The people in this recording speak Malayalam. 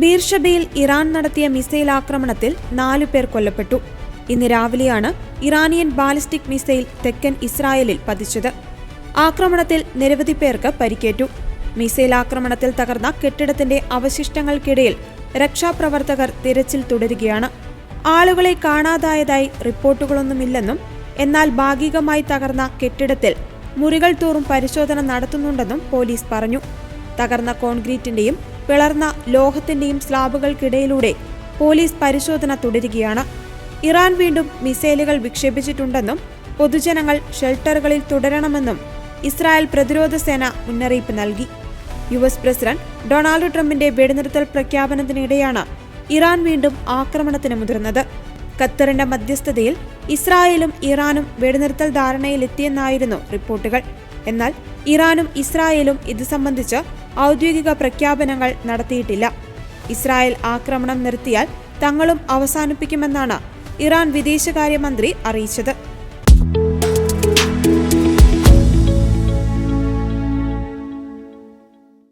ബീർഷബയിൽ ഇറാൻ നടത്തിയ മിസൈൽ ആക്രമണത്തിൽ നാലു പേർ കൊല്ലപ്പെട്ടു. ഇന്ന് രാവിലെയാണ് ഇറാനിയൻ ബാലിസ്റ്റിക് മിസൈൽ തെക്കൻ ഇസ്രായേലിൽ പതിച്ചത്. ആക്രമണത്തിൽ നിരവധി പേർക്ക് പരിക്കേറ്റു. മിസൈൽ ആക്രമണത്തിൽ തകർന്ന കെട്ടിടത്തിന്റെ അവശിഷ്ടങ്ങൾക്കിടയിൽ രക്ഷാപ്രവർത്തകർ തിരച്ചിൽ തുടരുകയാണ്. ആളുകളെ കാണാതായതായി റിപ്പോർട്ടുകളൊന്നുമില്ലെന്നും എന്നാൽ ഭാഗികമായി തകർന്ന കെട്ടിടത്തിൽ മുറികൾ തോറും പരിശോധന നടത്തുന്നുണ്ടെന്നും പോലീസ് പറഞ്ഞു. തകർന്ന കോൺക്രീറ്റിന്റെയും പിളർന്ന ലോഹത്തിന്റെയും സ്ലാബുകൾക്കിടയിലൂടെ പോലീസ് പരിശോധന തുടരുകയാണ്. ഇറാൻ വീണ്ടും മിസൈലുകൾ വിക്ഷേപിച്ചിട്ടുണ്ടെന്നും പൊതുജനങ്ങൾ ഷെൽട്ടറുകളിൽ തുടരണമെന്നും ഇസ്രായേൽ പ്രതിരോധ സേന മുന്നറിയിപ്പ് നൽകി. യു എസ് പ്രസിഡന്റ് ഡൊണാൾഡ് ട്രംപിന്റെ വെടിനിർത്തൽ പ്രഖ്യാപനത്തിനിടെയാണ് ഇറാൻ വീണ്ടും ആക്രമണത്തിന് മുതിർന്നത്. ഖത്തറിന്റെ മധ്യസ്ഥതയിൽ ഇസ്രായേലും ഇറാനും വെടിനിർത്തൽ ധാരണയിലെത്തിയെന്നായിരുന്നു റിപ്പോർട്ടുകൾ. എന്നാൽ ഇറാനും ഇസ്രായേലും ഇത് സംബന്ധിച്ച് ഔദ്യോഗിക പ്രഖ്യാപനങ്ങൾ നടത്തിയിട്ടില്ല. ഇസ്രായേൽ ആക്രമണം നിർത്തിയാൽ തങ്ങളും അവസാനിപ്പിക്കുമെന്നാണ് ഇറാൻ വിദേശകാര്യമന്ത്രി അറിയിച്ചത്.